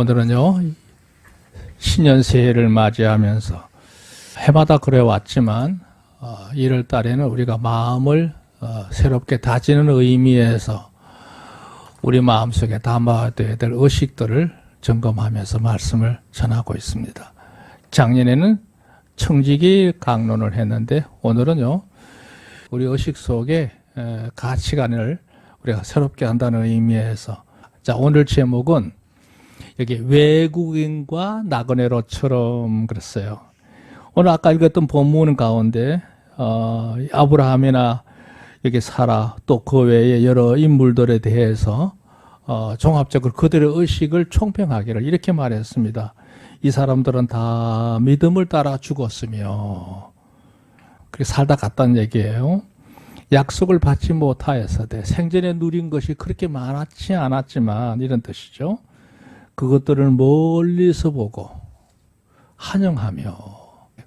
오늘은요, 신년 새해를 맞이하면서 해마다 그래 왔지만, 어, 1월 달에는 우리가 마음을 어, 새롭게 다지는 의미에서 우리 마음속에 담아야 될 의식들을 점검하면서 말씀을 전하고 있습니다. 작년에는 청지기 강론을 했는데 오늘은요, 우리 의식 속에 에, 가치관을 우리가 새롭게 한다는 의미에서 자, 오늘 제목은 여기 외국인과 나그네로처럼 그랬어요. 오늘 아까 읽었던 본문 가운데 어, 아브라함이나 여기 사라 또 그 외에 여러 인물들에 대해서 어, 종합적으로 그들의 의식을 총평하기를 이렇게 말했습니다. 이 사람들은 다 믿음을 따라 죽었으며 그렇게 살다 갔다는 얘기예요. 약속을 받지 못하였어대 생전에 누린 것이 그렇게 많았지 않았지만 이런 뜻이죠. 그것들을 멀리서 보고 환영하며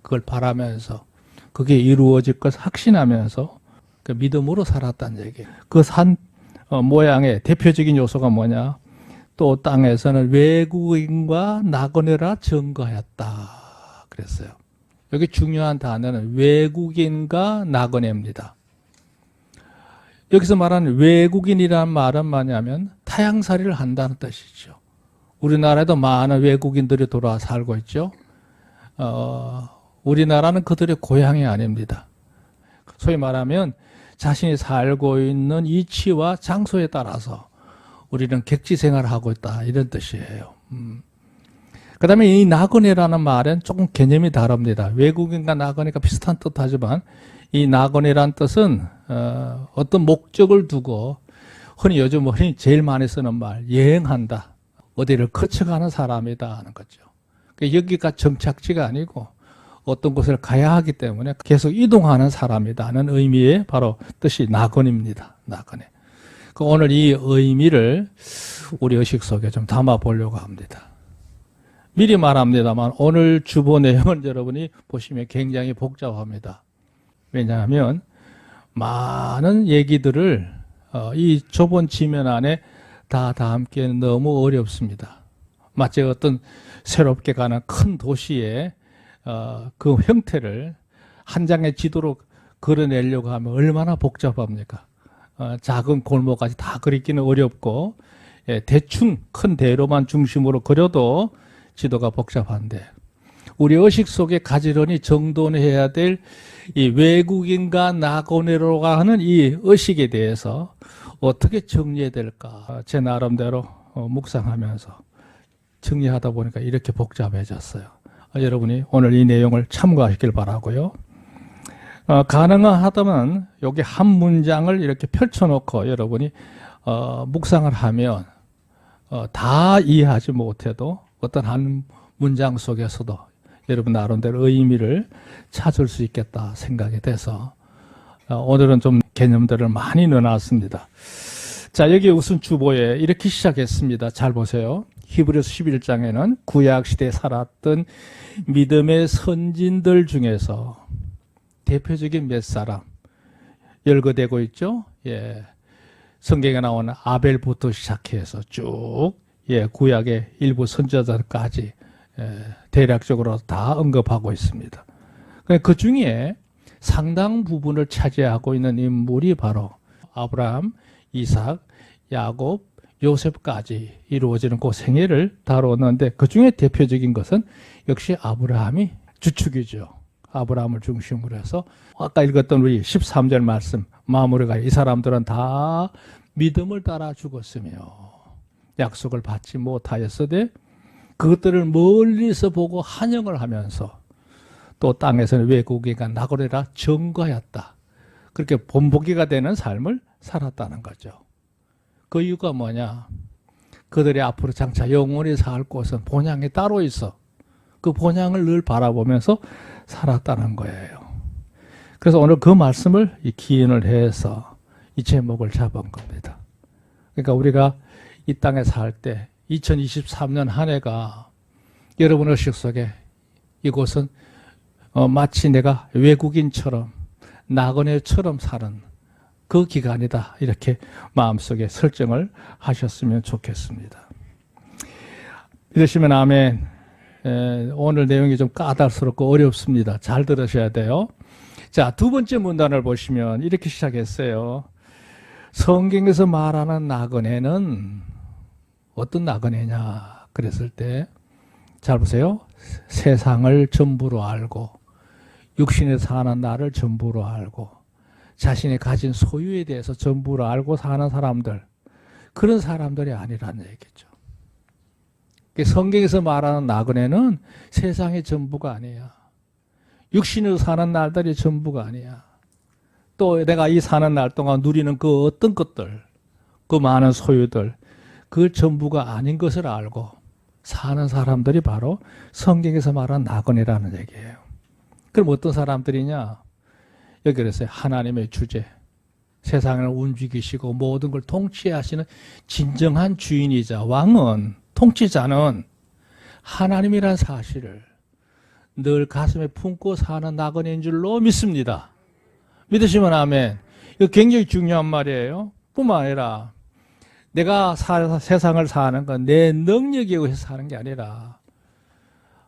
그걸 바라면서 그게 이루어질 것을 확신하면서 그 믿음으로 살았다는 얘기예요. 그 산 모양의 대표적인 요소가 뭐냐? 또 땅에서는 외국인과 나그네라 증거했다. 그랬어요. 여기 중요한 단어는 외국인과 나그네입니다. 여기서 말하는 외국인이라는 말은 뭐냐면 타향살이를 한다는 뜻이죠. 우리나라에도 많은 외국인들이 돌아와 살고 있죠. 어, 우리나라는 그들의 고향이 아닙니다. 소위 말하면 자신이 살고 있는 위치와 장소에 따라서 우리는 객지 생활을 하고 있다 이런 뜻이에요. 음. 그다음에 이 나그네라는 말은 조금 개념이 다릅니다. 외국인과 나그네가 비슷한 뜻하지만 이 나그네란 뜻은 어, 어떤 목적을 두고 흔히 요즘 흔히 제일 많이 쓰는 말 여행한다. 어디를 거쳐가는 사람이다 하는 거죠. 그러니까 여기가 정착지가 아니고 어떤 곳을 가야 하기 때문에 계속 이동하는 사람이다는 의미의 바로 뜻이 나그네입니다. 나그네. 그 오늘 이 의미를 우리 의식 속에 좀 담아 보려고 합니다. 미리 말합니다만 오늘 주보 내용은 여러분이 보시면 굉장히 복잡합니다. 왜냐하면 많은 얘기들을 어, 이 좁은 지면 안에 다 담기에는 너무 어렵습니다. 마치 어떤 새롭게 가는 큰 도시의 어, 그 형태를 한 장의 지도로 그려내려고 하면 얼마나 복잡합니까? 어, 작은 골목까지 다 그리기는 어렵고 예, 대충 큰 대로만 중심으로 그려도 지도가 복잡한데 우리 의식 속에 가지런히 정돈해야 될 이 외국인과 나고네로가 하는 이 의식에 대해서 어떻게 정리해야 될까 제 나름대로 어, 묵상하면서 정리하다 보니까 이렇게 복잡해졌어요. 어, 여러분이 오늘 이 내용을 참고하시길 바라고요. 어, 가능하다면 여기 한 문장을 이렇게 펼쳐놓고 여러분이 어, 묵상을 하면 어, 다 이해하지 못해도 어떤 한 문장 속에서도 여러분 나름대로 의미를 찾을 수 있겠다 생각이 돼서 어, 오늘은 좀 개념들을 많이 넣어놨습니다. 자 여기 우선 주보에 이렇게 시작했습니다. 잘 보세요. 히브리서 11장에는 구약 시대에 살았던 믿음의 선진들 중에서 대표적인 몇 사람 열거되고 있죠. 예. 성경에 나오는 아벨부터 시작해서 쭉 예, 구약의 일부 선지자들까지 예, 대략적으로 다 언급하고 있습니다. 그 중에 상당 부분을 차지하고 있는 인물이 바로 아브라함, 이삭, 야곱, 요셉까지 이루어지는 그 생애를 다루었는데 그 중에 대표적인 것은 역시 아브라함이 주축이죠. 아브라함을 중심으로 해서 아까 읽었던 우리 13절 말씀 마무리가 이 사람들은 다 믿음을 따라 죽었으며 약속을 받지 못하였으되 그것들을 멀리서 보고 환영을 하면서 또 땅에서는 외국인과 나고래라 증거하였다. 그렇게 본보기가 되는 삶을 살았다는 거죠. 그 이유가 뭐냐? 그들이 앞으로 장차 영원히 살 곳은 본향이 따로 있어. 그 본향을 늘 바라보면서 살았다는 거예요. 그래서 오늘 그 말씀을 이 기인을 해서 이 제목을 잡은 겁니다. 그러니까 우리가 이 땅에 살 때 2023년 한 해가 여러분 의 식 속에 이곳은 어, 마치 내가 외국인처럼 나그네처럼 사는 그 기간이다. 이렇게 마음속에 설정을 하셨으면 좋겠습니다. 이러시면 아멘. 에, 오늘 내용이 좀 까다롭고 어렵습니다. 잘 들으셔야 돼요. 자, 두 번째 문단을 보시면 이렇게 시작했어요. 성경에서 말하는 나그네는 어떤 나그네냐 그랬을 때 잘 보세요. 세상을 전부로 알고 육신에 사는 나를 전부로 알고 자신이 가진 소유에 대해서 전부로 알고 사는 사람들 그런 사람들이 아니라는 얘기죠. 성경에서 말하는 나그네는 세상의 전부가 아니야. 육신으로 사는 날들이 전부가 아니야. 또 내가 이 사는 날 동안 누리는 그 어떤 것들, 그 많은 소유들, 그 전부가 아닌 것을 알고 사는 사람들이 바로 성경에서 말하는 나그네라는 얘기예요. 그럼 어떤 사람들이냐? 여기 그랬어요. 하나님의 주제. 세상을 움직이시고 모든 걸 통치하시는 진정한 주인이자 왕은 통치자는 하나님이란 사실을 늘 가슴에 품고 사는 나그네인 줄로 믿습니다. 믿으시면 아멘. 이거 굉장히 중요한 말이에요. 뿐만 아니라 내가 사, 세상을 사는 건 내 능력에 의해서 사는 게 아니라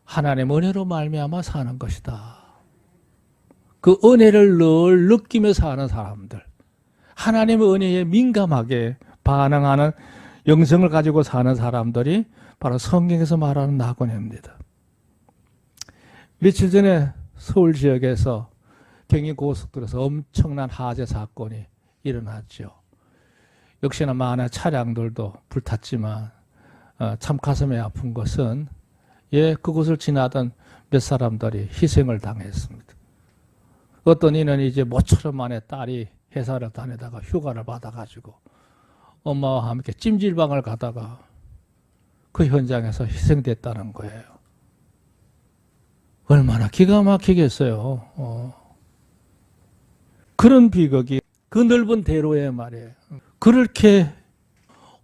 하나님 은혜로 말미암아 사는 것이다. 그 은혜를 늘 느끼며 사는 사람들, 하나님의 은혜에 민감하게 반응하는 영성을 가지고 사는 사람들이 바로 성경에서 말하는 나그네입니다. 며칠 전에 서울 지역에서 경인 고속도로에서 엄청난 화재 사건이 일어났죠. 역시나 많은 차량들도 불탔지만 어, 참 가슴이 아픈 것은 예 그곳을 지나던 몇 사람들이 희생을 당했습니다. 어떤 이는 이제 모처럼 만에 딸이 회사를 다니다가 휴가를 받아가지고 엄마와 함께 찜질방을 가다가 그 현장에서 희생됐다는 거예요. 얼마나 기가 막히겠어요. 어. 그런 비극이 그 넓은 대로에 말이에요. 그렇게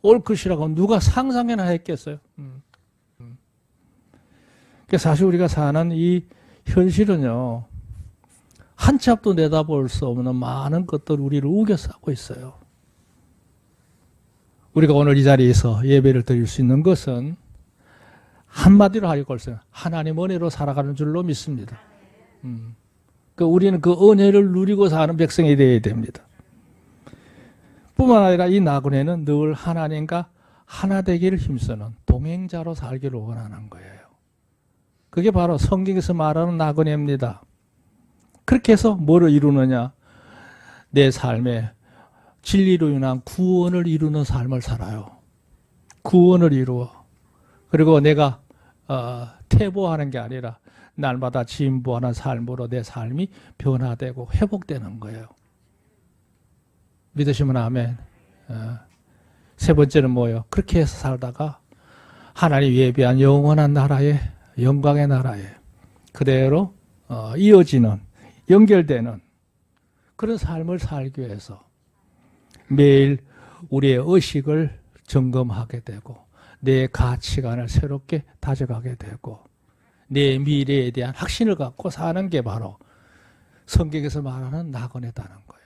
올 것이라고 누가 상상이나 했겠어요. 음. 음. 사실 우리가 사는 이 현실은요, 한치 앞도 내다볼 수 없는 많은 것들 우리를 우겨싸고 있어요. 우리가 오늘 이 자리에서 예배를 드릴 수 있는 것은 한마디로 하려고 할수 하나님 은혜로 살아가는 줄로 믿습니다. 음. 그 우리는 그 은혜를 누리고 사는 백성이 되어야 됩니다. 뿐만 아니라 이 나그네는 늘 하나님과 하나 되기를 힘쓰는 동행자로 살기를 원하는 거예요. 그게 바로 성경에서 말하는 나그네입니다. 그렇게 해서 뭐를 이루느냐? 내 삶에 진리로 인한 구원을 이루는 삶을 살아요. 구원을 이루어. 그리고 내가 어, 퇴보하는 게 아니라 날마다 진보하는 삶으로 내 삶이 변화되고 회복되는 거예요. 믿으시면 아멘. 어. 세 번째는 뭐예요? 그렇게 해서 살다가 하나님 예비한 영원한 나라의 영광의 나라에 그대로 어, 이어지는 연결되는 그런 삶을 살기 위해서 매일 우리의 의식을 점검하게 되고 내 가치관을 새롭게 다져가게 되고 내 미래에 대한 확신을 갖고 사는 게 바로 성경에서 말하는 낙원이다는 거예요.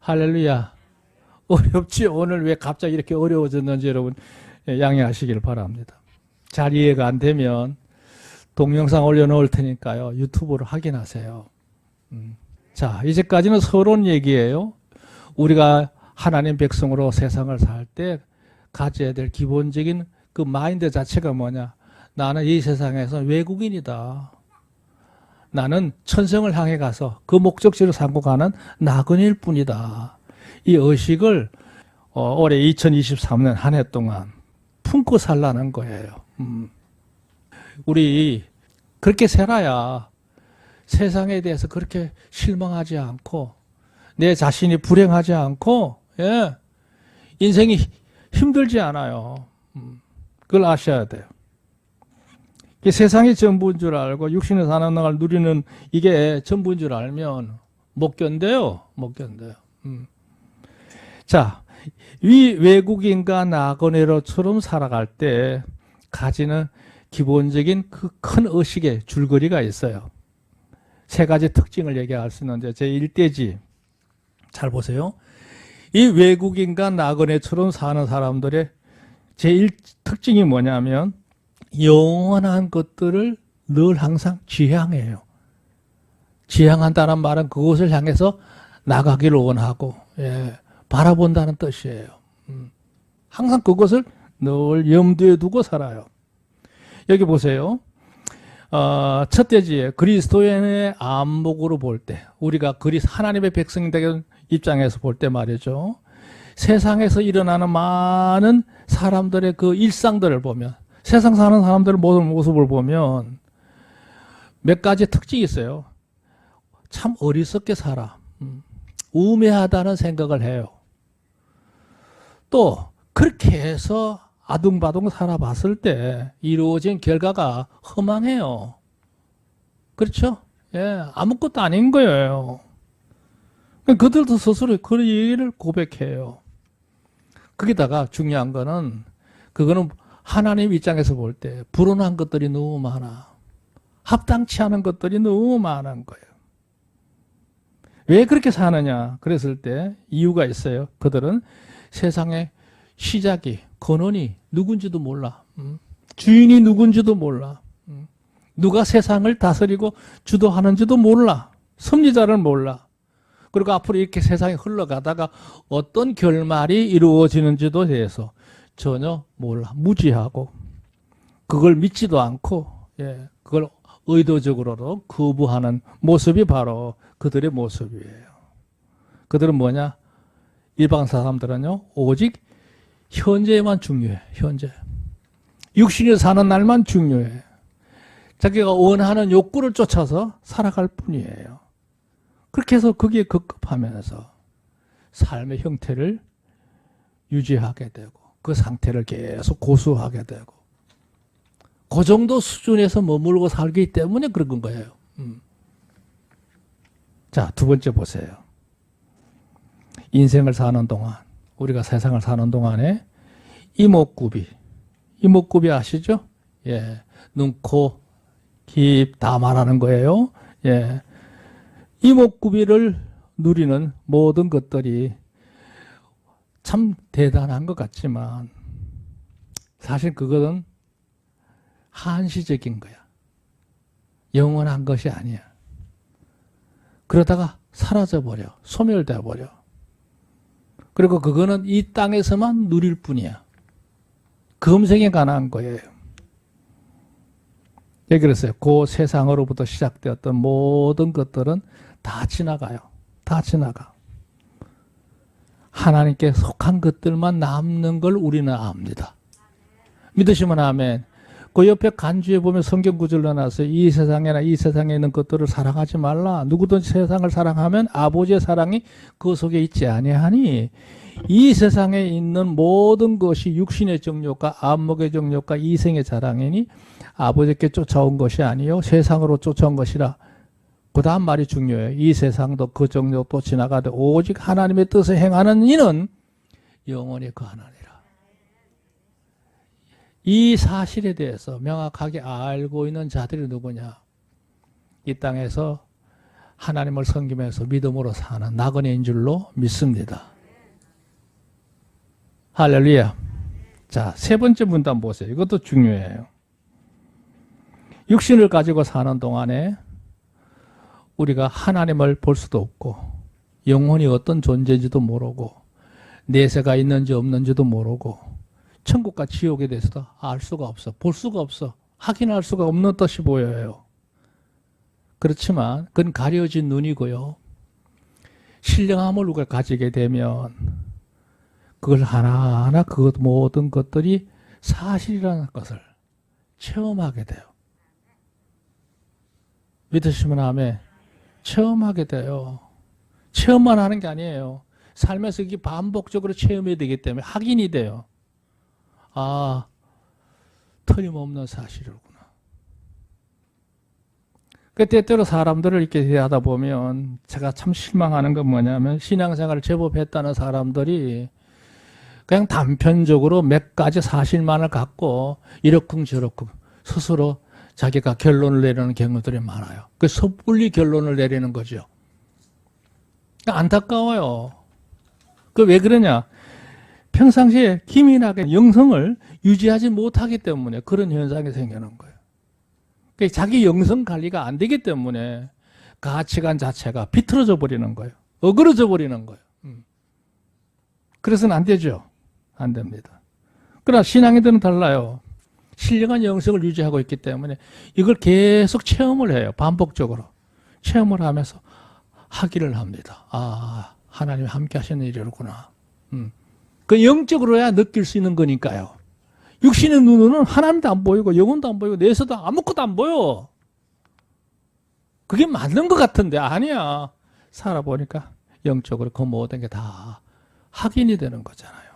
할렐루야. 어렵지? 오늘 왜 갑자기 이렇게 어려워졌는지 여러분 양해하시길 바랍니다. 잘 이해가 안 되면 동영상 올려놓을 테니까요. 유튜브로 확인하세요. 음. 자, 이제까지는 서론 얘기예요. 우리가 하나님 백성으로 세상을 살 때 가져야 될 기본적인 그 마인드 자체가 뭐냐? 나는 이 세상에서 외국인이다. 나는 천성을 향해 가서 그 목적지를 삼고 가는 나그네일 뿐이다. 이 의식을 어, 올해 2023년 한 해 동안 품고 살라는 거예요. 음. 우리 그렇게 살아야 세상에 대해서 그렇게 실망하지 않고 내 자신이 불행하지 않고 예, 인생이 힘들지 않아요. 음. 그걸 아셔야 돼요. 세상이 전부인 줄 알고 육신의 사는 날 누리는 이게 전부인 줄 알면 못 견뎌요. 못 견뎌요. 음. 자, 이 외국인과 나그네로처럼 살아갈 때 가지는 기본적인 그 큰 의식의 줄거리가 있어요. 세 가지 특징을 얘기할 수 있는데 제 1대지 잘 보세요. 이 외국인과 나그네처럼 사는 사람들의 제일 특징이 뭐냐면 영원한 것들을 늘 항상 지향해요. 지향한다는 말은 그곳을 향해서 나가기를 원하고 예, 바라본다는 뜻이에요. 음. 항상 그것을 늘 염두에 두고 살아요. 여기 보세요. 어, 첫째지에 그리스도인의 안목으로 볼 때, 우리가 그리 하나님의 되는 입장에서 볼 때 말이죠. 세상에서 일어나는 많은 사람들의 그 일상들을 보면, 세상 사는 사람들의 모든 모습을 보면 몇 가지 특징이 있어요. 참 어리석게 살아. 음, 우매하다는 생각을 해요. 또 그렇게 해서 아둥바둥 살아봤을 때 이루어진 결과가 허망해요. 그렇죠? 예, 아무것도 아닌 거예요. 그들도 스스로 그 얘기를 고백해요. 거기다가 중요한 거는 그거는 하나님 입장에서 볼 때 불온한 것들이 너무 많아. 합당치 않은 것들이 너무 많은 거예요. 왜 그렇게 사느냐? 그랬을 때 이유가 있어요. 그들은 세상의 시작이 근원이 누군지도 몰라. 음. 주인이 누군지도 몰라. 음. 누가 세상을 다스리고 주도하는지도 몰라. 섭리자를 몰라. 그리고 앞으로 이렇게 세상이 흘러가다가 어떤 결말이 이루어지는지도 대해서 전혀 몰라. 무지하고 그걸 믿지도 않고 예, 그걸 의도적으로도 거부하는 모습이 바로 그들의 모습이에요. 그들은 뭐냐? 일반 사람들은요, 오직 현재만 중요해, 현재. 육신이 사는 날만 중요해. 자기가 원하는 욕구를 쫓아서 살아갈 뿐이에요. 그렇게 해서 거기에 급급하면서 삶의 형태를 유지하게 되고 그 상태를 계속 고수하게 되고 그 정도 수준에서 머물고 살기 때문에 그런 거예요. 음. 자, 두 번째 보세요. 인생을 사는 동안, 우리가 세상을 사는 동안에 이목구비, 이목구비 아시죠? 예. 눈, 코, 입 다 말하는 거예요. 예. 이목구비를 누리는 모든 것들이 참 대단한 것 같지만 사실 그것은 한시적인 거야. 영원한 것이 아니야. 그러다가 사라져 버려. 소멸돼 버려. 그리고 그거는 이 땅에서만 누릴 뿐이야. 금생에 관한 거예요. 예, 그랬어요. 그 세상으로부터 시작되었던 모든 것들은 다 지나가요. 다 지나가. 하나님께 속한 것들만 남는 걸 우리는 압니다. 믿으시면 아멘. 그 옆에 간주에 보면 성경 구절 넣어놨어요. 이 세상에나 이 세상에 있는 것들을 사랑하지 말라. 누구든지 세상을 사랑하면 아버지의 사랑이 그 속에 있지 아니하니 이 세상에 있는 모든 것이 육신의 정욕과 안목의 정욕과 이생의 자랑이니 아버지께 쫓아온 것이 아니요 세상으로 쫓아온 것이라. 그 다음 말이 중요해요. 이 세상도 그 정욕도 지나가되 오직 하나님의 뜻을 행하는 이는 영원히 거하나니라. 이 사실에 대해서 명확하게 알고 있는 자들이 누구냐? 이 땅에서 하나님을 섬기면서 믿음으로 사는 나그네인 줄로 믿습니다. 할렐루야. 자, 세 번째 문단 보세요. 이것도 중요해요. 육신을 가지고 사는 동안에 우리가 하나님을 볼 수도 없고 영혼이 어떤 존재인지도 모르고 내세가 있는지 없는지도 모르고 천국과 지옥에 대해서도 알 수가 없어. 볼 수가 없어. 확인할 수가 없는 뜻이 보여요. 그렇지만 그건 가려진 눈이고요. 신령함을 우리가 가지게 되면 그걸 하나하나 그 모든 것들이 사실이라는 것을 체험하게 돼요. 믿으시면 아멘. 체험하게 돼요. 체험만 하는 게 아니에요. 삶에서 이게 반복적으로 체험해야 되기 때문에 확인이 돼요. 아, 틀림없는 사실이구나. 그 때때로 사람들을 이렇게 대하다 보면 제가 참 실망하는 건 뭐냐면 신앙생활을 제법 했다는 사람들이 그냥 단편적으로 몇 가지 사실만을 갖고 이러쿵 저러쿵 스스로 자기가 결론을 내리는 경우들이 많아요. 그 섣불리 결론을 내리는 거죠. 안타까워요. 그 왜 그러냐? 평상시에 기민하게 영성을 유지하지 못하기 때문에 그런 현상이 생기는 거예요. 그러니까 자기 영성 관리가 안 되기 때문에 가치관 자체가 비틀어져 버리는 거예요. 어그러져 버리는 거예요. 음. 그래서는 안 되죠. 안 됩니다. 그러나 신앙인들은 달라요. 신령한 영성을 유지하고 있기 때문에 이걸 계속 체험을 해요. 반복적으로. 체험을 하면서 하기를 합니다. 아, 하나님이 함께 하시는 일이로구나. 음. 그 영적으로야 느낄 수 있는 거니까요. 육신의 눈으로는 하나님도 안 보이고 영혼도 안 보이고 내서도 아무것도 안 보여. 그게 맞는 것 같은데 아니야. 살아보니까 영적으로 그 모든 게 다 확인이 되는 거잖아요.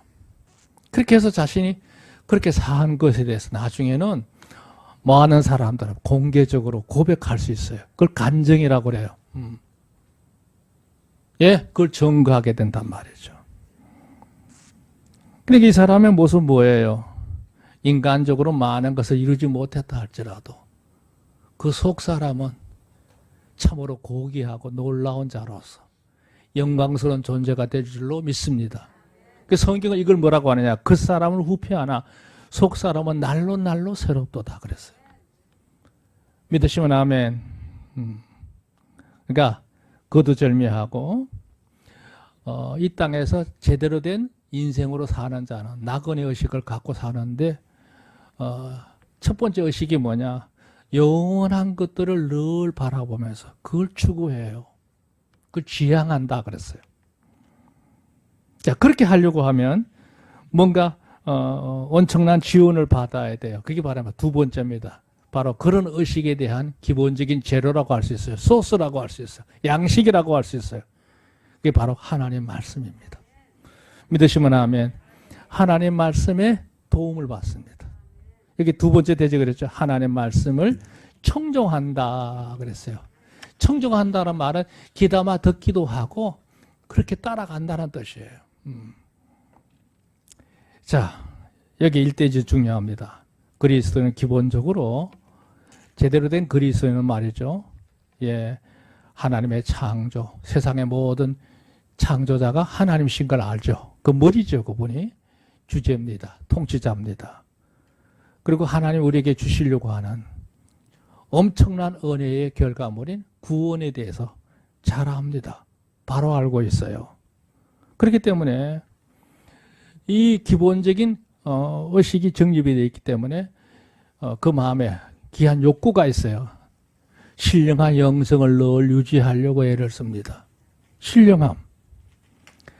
그렇게 해서 자신이 그렇게 산 것에 대해서 나중에는 많은 사람들은 공개적으로 고백할 수 있어요. 그걸 간증이라고 그래요. 음. 예, 그걸 증거하게 된단 말이죠. 그러니까 이 사람의 모습 뭐예요? 인간적으로 많은 것을 이루지 못했다 할지라도 그 속 사람은 참으로 고귀하고 놀라운 자로서 영광스러운 존재가 될 줄로 믿습니다. 그 성경은 이걸 뭐라고 하느냐? 그 사람을 후패하나 속 사람은 날로 날로 새롭도다 그랬어요. 믿으시면 아멘. 음. 그러니까 거두절미하고 어, 이 땅에서 제대로 된 인생으로 사는 자는 낙원의 의식을 갖고 사는데 어, 첫 번째 의식이 뭐냐? 영원한 것들을 늘 바라보면서 그걸 추구해요. 그걸 지향한다 그랬어요. 자 그렇게 하려고 하면 뭔가 어, 엄청난 지원을 받아야 돼요. 그게 바로 두 번째입니다. 바로 그런 의식에 대한 기본적인 재료라고 할 수 있어요. 소스라고 할 수 있어요. 양식이라고 할 수 있어요. 그게 바로 하나님 말씀입니다. 믿으시면 아멘. 하나님 말씀에 도움을 받습니다. 여기 두 번째 대제 그랬죠. 하나님 말씀을 청종한다 그랬어요. 청종한다는 말은 귀담아 듣기도 하고 그렇게 따라간다는 뜻이에요. 음. 자, 여기 일대지 중요합니다. 그리스도는 기본적으로 제대로 된 그리스도인은 말이죠. 예, 하나님의 창조, 세상의 모든 창조자가 하나님신 걸 알죠. 그 머리죠, 그분이 주제입니다. 통치자입니다. 그리고 하나님 우리에게 주시려고 하는 엄청난 은혜의 결과물인 구원에 대해서 잘 압니다. 바로 알고 있어요. 그렇기 때문에 이 기본적인 어, 의식이 정립이 되어 있기 때문에 어, 그 마음에 귀한 욕구가 있어요. 신령한 영성을 늘 유지하려고 애를 씁니다. 신령함.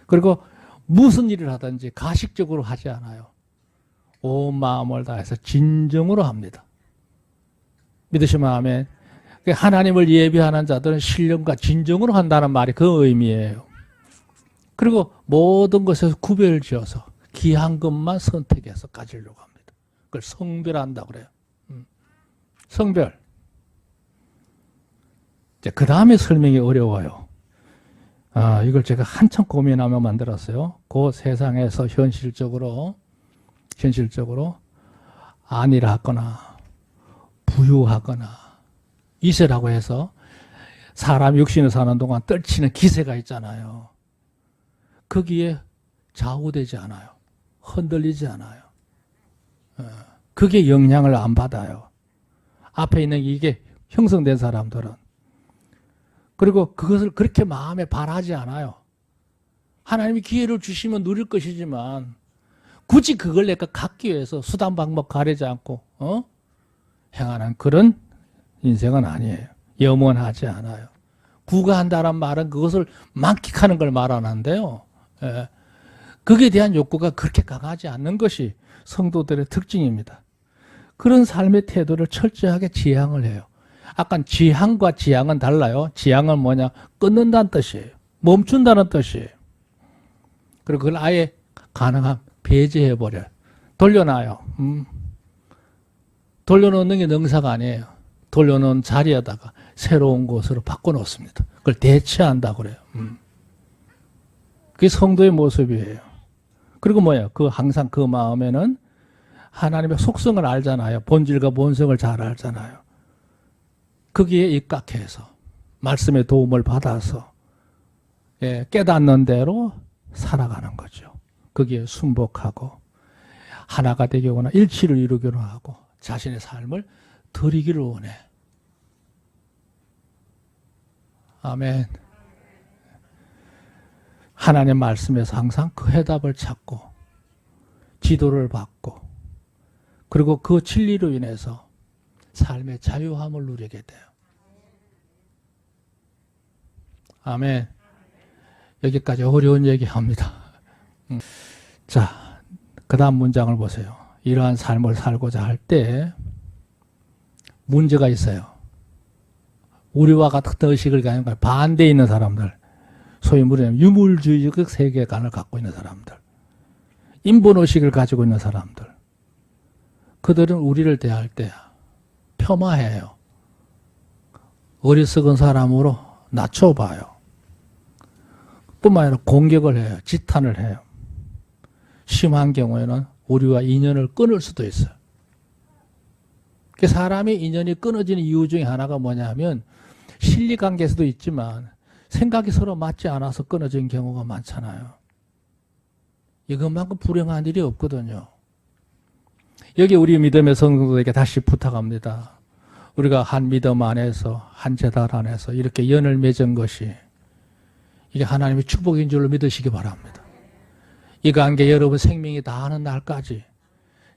그리고 무슨 일을 하든지 가식적으로 하지 않아요. 온 마음을 다해서 진정으로 합니다. 믿으시면 아멘. 하나님을 예비하는 자들은 신령과 진정으로 한다는 말이 그 의미예요. 그리고 모든 것에서 구별을 지어서 귀한 것만 선택해서 가지려고 합니다. 그걸 성별한다 그래요. 음. 성별. 그 다음에 설명이 어려워요. 아, 이걸 제가 한참 고민하며 만들었어요. 그 세상에서 현실적으로, 현실적으로 안이라 하거나, 부유하거나, 이세라고 해서 사람 육신을 사는 동안 떨치는 기세가 있잖아요. 거기에 좌우되지 않아요. 흔들리지 않아요. 어, 그게 영향을 안 받아요. 앞에 있는 이게 형성된 사람들은. 그리고 그것을 그렇게 마음에 바라지 않아요. 하나님이 기회를 주시면 누릴 것이지만 굳이 그걸 내가 갖기 위해서 수단 방법 가리지 않고 어? 행하는 그런 인생은 아니에요. 염원하지 않아요. 구가한다는 말은 그것을 만끽하는 걸 말하는데요. 예. 거기에 대한 욕구가 그렇게 강하지 않는 것이 성도들의 특징입니다. 그런 삶의 태도를 철저하게 지향을 해요. 아까 지향과 지향은 달라요. 지향은 뭐냐? 끊는다는 뜻이에요. 멈춘다는 뜻이에요. 그리고 그걸 아예 가능한 배제해버려요. 돌려놔요. 음. 돌려놓는 게 능사가 아니에요. 돌려놓은 자리에다가 새로운 곳으로 바꿔놓습니다. 그걸 대체한다 그래요. 음. 그게 성도의 모습이에요. 그리고 뭐예요? 그 항상 그 마음에는 하나님의 속성을 알잖아요. 본질과 본성을 잘 알잖아요. 거기에 입각해서 말씀의 도움을 받아서 예, 깨닫는 대로 살아가는 거죠. 거기에 순복하고 하나가 되기거나 일치를 이루기로 하고 자신의 삶을 드리기를 원해. 아멘. 하나님 말씀에서 항상 그 해답을 찾고 지도를 받고 그리고 그 진리로 인해서 삶의 자유함을 누리게 돼요. 아멘. 여기까지 어려운 얘기합니다. 음. 자, 그 다음 문장을 보세요. 이러한 삶을 살고자 할 때 문제가 있어요. 우리와 같은 의식을 가진 거 반대에 있는 사람들, 소위 말하면 유물주의적 세계관을 갖고 있는 사람들, 인본의식을 가지고 있는 사람들, 그들은 우리를 대할 때 폄하해요. 어리석은 사람으로 낮춰봐요. 뿐만 아니라 공격을 해요. 지탄을 해요. 심한 경우에는 우리와 인연을 끊을 수도 있어요. 그 사람이 인연이 끊어지는 이유 중에 하나가 뭐냐 하면 실리 관계에서도 있지만 생각이 서로 맞지 않아서 끊어진 경우가 많잖아요. 이것만큼 불행한 일이 없거든요. 여기 우리 믿음의 성도들에게 다시 부탁합니다. 우리가 한 믿음 안에서, 한 재단 안에서 이렇게 연을 맺은 것이 이게 하나님의 축복인 줄로 믿으시기 바랍니다. 이 관계 여러분 생명이 다하는 날까지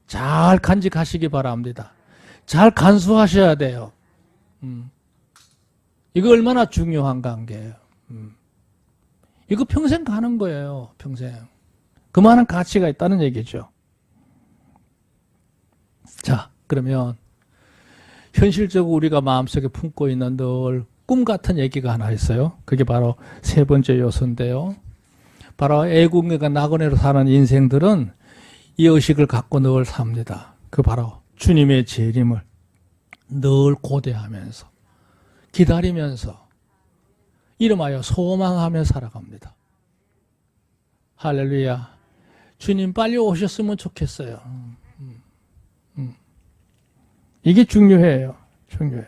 잘 간직하시기 바랍니다. 잘 간수하셔야 돼요. 음. 이거 얼마나 중요한 관계예요. 음. 이거 평생 가는 거예요. 평생. 그만한 가치가 있다는 얘기죠. 자, 그러면 현실적으로 우리가 마음속에 품고 있는 늘 꿈 같은 얘기가 하나 있어요. 그게 바로 세 번째 요소인데요. 바로 애국애가 나그네로 사는 인생들은 이 의식을 갖고 늘 삽니다. 그 바로 주님의 재림을 늘 고대하면서 기다리면서 이름하여 소망하며 살아갑니다. 할렐루야. 주님 빨리 오셨으면 좋겠어요. 이게 중요해요. 중요해요.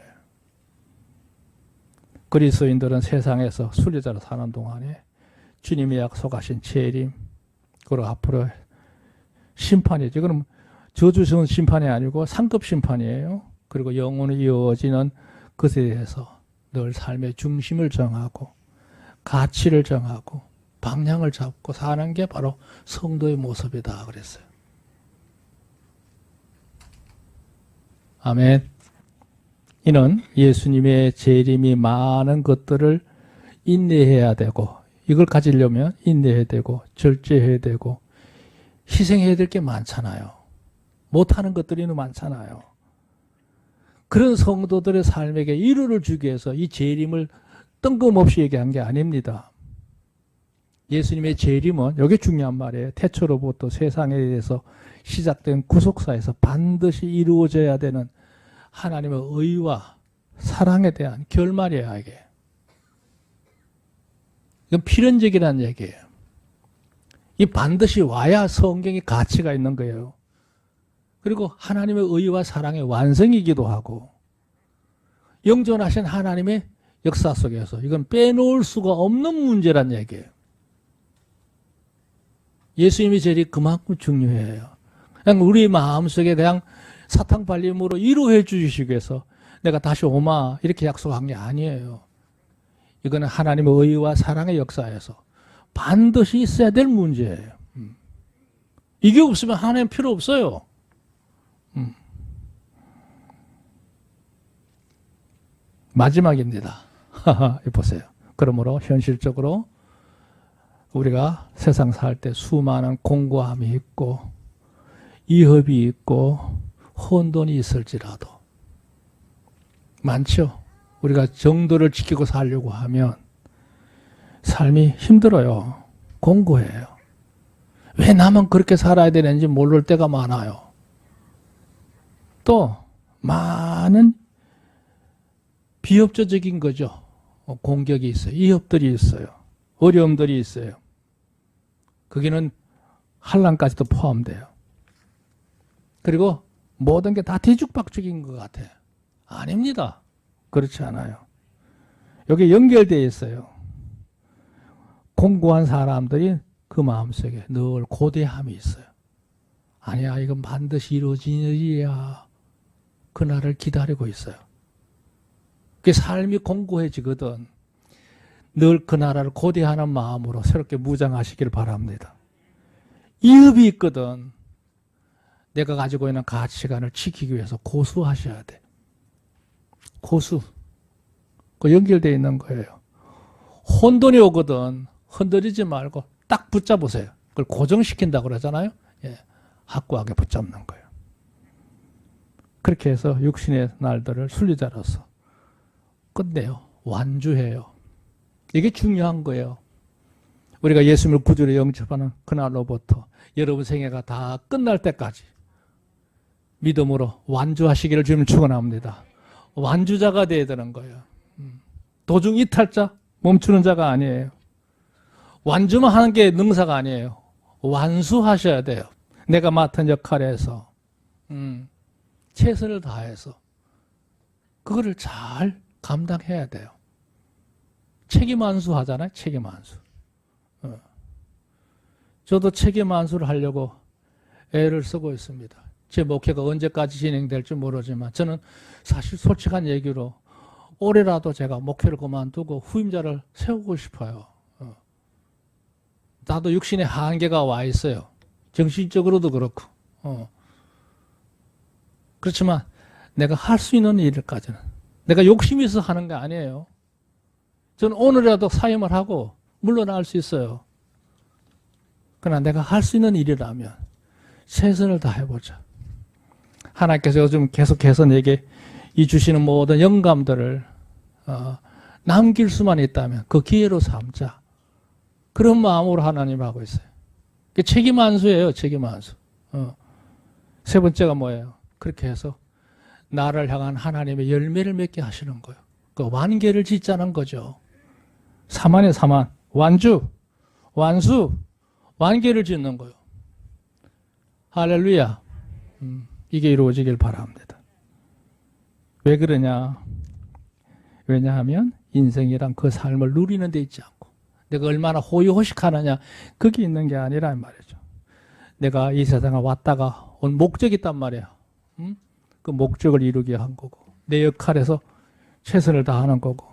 그리스도인들은 세상에서 순례자로 사는 동안에 주님이 약속하신 재림, 그리고 앞으로 심판이죠. 그럼 저주스러운 심판이 아니고 상급 심판이에요. 그리고 영원히 이어지는 것에 대해서 늘 삶의 중심을 정하고 가치를 정하고 방향을 잡고 사는 게 바로 성도의 모습이다 그랬어요. 아멘. 이는 예수님의 재림이 많은 것들을 인내해야 되고 이걸 가지려면 인내해야 되고 절제해야 되고 희생해야 될 게 많잖아요. 못하는 것들이 많잖아요. 그런 성도들의 삶에게 이루를 주기 위해서 이 재림을 뜬금없이 얘기한 게 아닙니다. 예수님의 재림은 여기 중요한 말이에요. 태초로부터 세상에 대해서 시작된 구속사에서 반드시 이루어져야 되는 하나님의 의와 사랑에 대한 결말이에요, 이게. 이건 필연적이라는 얘기예요. 이 반드시 와야 성경이 가치가 있는 거예요. 그리고 하나님의 의와 사랑의 완성이기도 하고 영존하신 하나님의 역사 속에서 이건 빼놓을 수가 없는 문제란 얘기예요. 예수님이 제일 그만큼 중요해요. 그냥 우리 마음속에 그냥 사탕 발림으로 위로해 주시기 위해서 내가 다시 오마 이렇게 약속한 게 아니에요. 이거는 하나님의 의와 사랑의 역사에서 반드시 있어야 될 문제예요. 음. 이게 없으면 하나님 필요 없어요. 음. 마지막입니다. 보세요. 그러므로 현실적으로 우리가 세상 살 때 수많은 공고함이 있고 이협이 있고 혼돈이 있을지라도 많죠. 우리가 정도를 지키고 살려고 하면 삶이 힘들어요. 공고해요. 왜 나만 그렇게 살아야 되는지 모를 때가 많아요. 또 많은 비협조적인 거죠. 공격이 있어요. 이협들이 있어요. 어려움들이 있어요. 거기는 한란까지도 포함돼요. 그리고 모든 게 다 뒤죽박죽인 것 같아요. 아닙니다. 그렇지 않아요. 여기 연결되어 있어요. 공고한 사람들이 그 마음속에 늘 고대함이 있어요. 아니야, 이건 반드시 이루어지는 일이야. 그날을 기다리고 있어요. 그 삶이 공고해지거든. 늘 그 나라를 고대하는 마음으로 새롭게 무장하시길 바랍니다. 이업이 있거든. 내가 가지고 있는 가치관을 지키기 위해서 고수하셔야 돼. 고수. 그 연결되어 있는 거예요. 혼돈이 오거든. 흔들리지 말고 딱 붙잡으세요. 그걸 고정시킨다고 그러잖아요. 예. 확고하게 붙잡는 거예요. 그렇게 해서 육신의 날들을 순리자로서 끝내요. 완주해요. 이게 중요한 거예요. 우리가 예수님을 구주로 영접하는 그날로부터 여러분 생애가 다 끝날 때까지 믿음으로 완주하시기를 주님 축원합니다. 완주자가 되어야 되는 거예요. 음. 도중 이탈자, 멈추는 자가 아니에요. 완주만 하는 게 능사가 아니에요. 완수하셔야 돼요. 내가 맡은 역할에서 음, 최선을 다해서 그거를 잘 감당해야 돼요. 책임 안수 하잖아요. 책임 안수. 어. 저도 책임 안수를 하려고 애를 쓰고 있습니다. 제 목회가 언제까지 진행될지 모르지만 저는 사실 솔직한 얘기로 올해라도 제가 목회를 그만두고 후임자를 세우고 싶어요. 어. 나도 육신의 한계가 와 있어요. 정신적으로도 그렇고. 어. 그렇지만 내가 할 수 있는 일까지는 내가 욕심이 있어 하는 게 아니에요. 저는 오늘이라도 사임을 하고 물러날 수 있어요. 그러나 내가 할 수 있는 일이라면 최선을 다해보자. 하나님께서 요즘 계속해서 내게 이 주시는 모든 영감들을 어, 남길 수만 있다면 그 기회로 삼자. 그런 마음으로 하나님 하고 있어요. 그 책임 안수예요. 책임 안수. 어. 세 번째가 뭐예요? 그렇게 해서 나를 향한 하나님의 열매를 맺게 하시는 거예요. 그 완계를 짓자는 거죠. 사만의 사만, 완주, 완수, 완계를 짓는 거예요. 할렐루야. 음, 이게 이루어지길 바랍니다. 왜 그러냐? 왜냐하면 인생이란 그 삶을 누리는 데 있지 않고 내가 얼마나 호의호식하느냐 그게 있는 게 아니라 말이죠. 내가 이 세상에 왔다가 온 목적이 있단 말이야. 음? 그 목적을 이루게 한 거고 내 역할에서 최선을 다하는 거고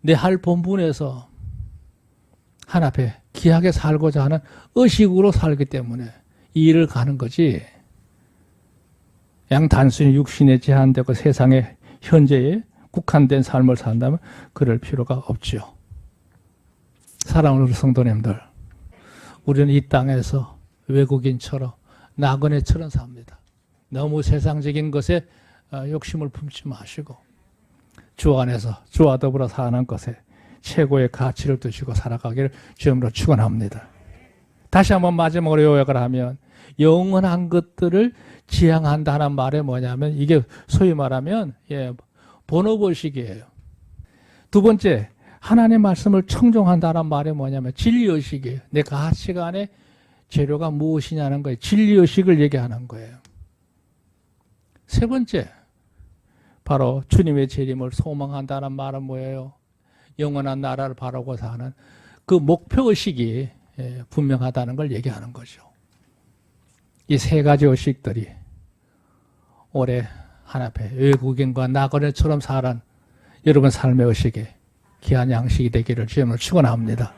내 할 본분에서 한 앞에 귀하게 살고자 하는 의식으로 살기 때문에 이 일을 가는 거지. 양 단순히 육신에 제한되고 세상에 현재에 국한된 삶을 산다면 그럴 필요가 없지요. 사랑하는 성도님들, 우리는 이 땅에서 외국인처럼 나그네처럼 삽니다. 너무 세상적인 것에 어, 욕심을 품지 마시고 주 안에서 주와 더불어 사는 것에 최고의 가치를 두시고 살아가기를 주님으로 축원합니다. 다시 한번 마지막으로 요약을 하면 영원한 것들을 지향한다는 말이 뭐냐면 이게 소위 말하면 예, 본업의식이에요. 두 번째 하나님의 말씀을 청종한다는 말이 뭐냐면 진리의식이에요. 내 가치관의 재료가 무엇이냐는 거예요. 진리의식을 얘기하는 거예요. 세 번째 바로 주님의 재림을 소망한다는 말은 뭐예요? 영원한 나라를 바라고 사는 그 목표의식이 예, 분명하다는 걸 얘기하는 거죠. 이 세 가지 의식들이 올해 한 앞에 외국인과 나그네처럼 살한 여러분 삶의 의식에 귀한 양식이 되기를 주님을 축원합니다.